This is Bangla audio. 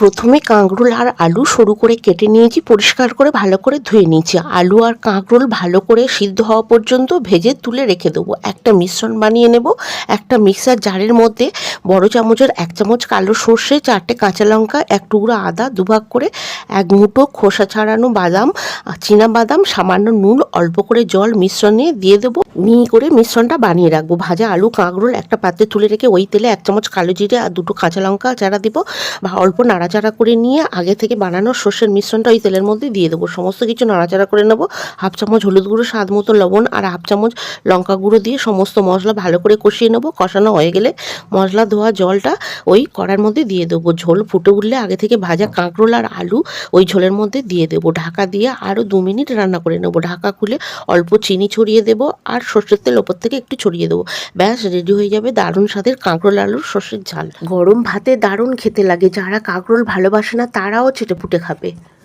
প্রথমে কাঁকরোল আর আলু সরু করে কেটে নিয়েছি, পরিষ্কার করে ভালো করে ধুয়ে নিয়েছি। আলু আর কাঁকরোল ভালো করে সিদ্ধ হওয়া পর্যন্ত ভেজে তুলে রেখে দেবো। একটা মিশ্রণ বানিয়ে নেব, একটা মিক্সার জারের মধ্যে বড় চামচের এক চামচ কালো সর্ষে, চারটে কাঁচা লঙ্কা, এক টুকরো আদা, দুভাগ করে এক মুঠো খোসা ছাড়ানো বাদাম চীনা বাদাম, সামান্য নুন, অল্প করে জল মিশ্রণে দিয়ে দেবো। মিহি করে মিশ্রণটা বানিয়ে রাখব। ভাজা আলু, কাঁকরোল একটা পাত্রে তুলে রেখে ওই তেলে এক চামচ কালো জিরে আর দুটো কাঁচা লঙ্কা চারা দিব, বা অল্প নাড়াচাড়া করে নিয়ে আগে থেকে বানানো সর্ষের মিশ্রণটা ওই তেলের মধ্যে দিয়ে দেবো। সমস্ত কিছু নাড়াচাড়া করে নেব। হাফ চামচ হলুদ গুঁড়ো, স্বাদ মতো লবণ আর হাফ চামচ লঙ্কা গুঁড়ো দিয়ে সমস্ত মশলা ভালো করে কষিয়ে নেব। কষানো হয়ে গেলে মশলা ধোয়া জলটা ওই কড়ার মধ্যে দিয়ে দেবো। ঝোল ফুটে উঠলে আগে থেকে ভাজা কাঁকরোল আর আলু ওই ঝোলের মধ্যে দিয়ে দেবো। ঢাকা দিয়ে আরও দু মিনিট রান্না করে নেব। ঢাকা খুলে অল্প চিনি ছড়িয়ে দেবো আর সর্ষের তেল ওপর থেকে একটু ছড়িয়ে দেবো। ব্যাস রেডি হয়ে যাবে দারুণ স্বাদের কাঁকরোল আলুর সর্ষের ঝাল। গরম ভাতে দারুণ খেতে লাগে, যারা কাঁকরোল ভালোবাসে না, তারাও ছেটে ফুটে খাবে।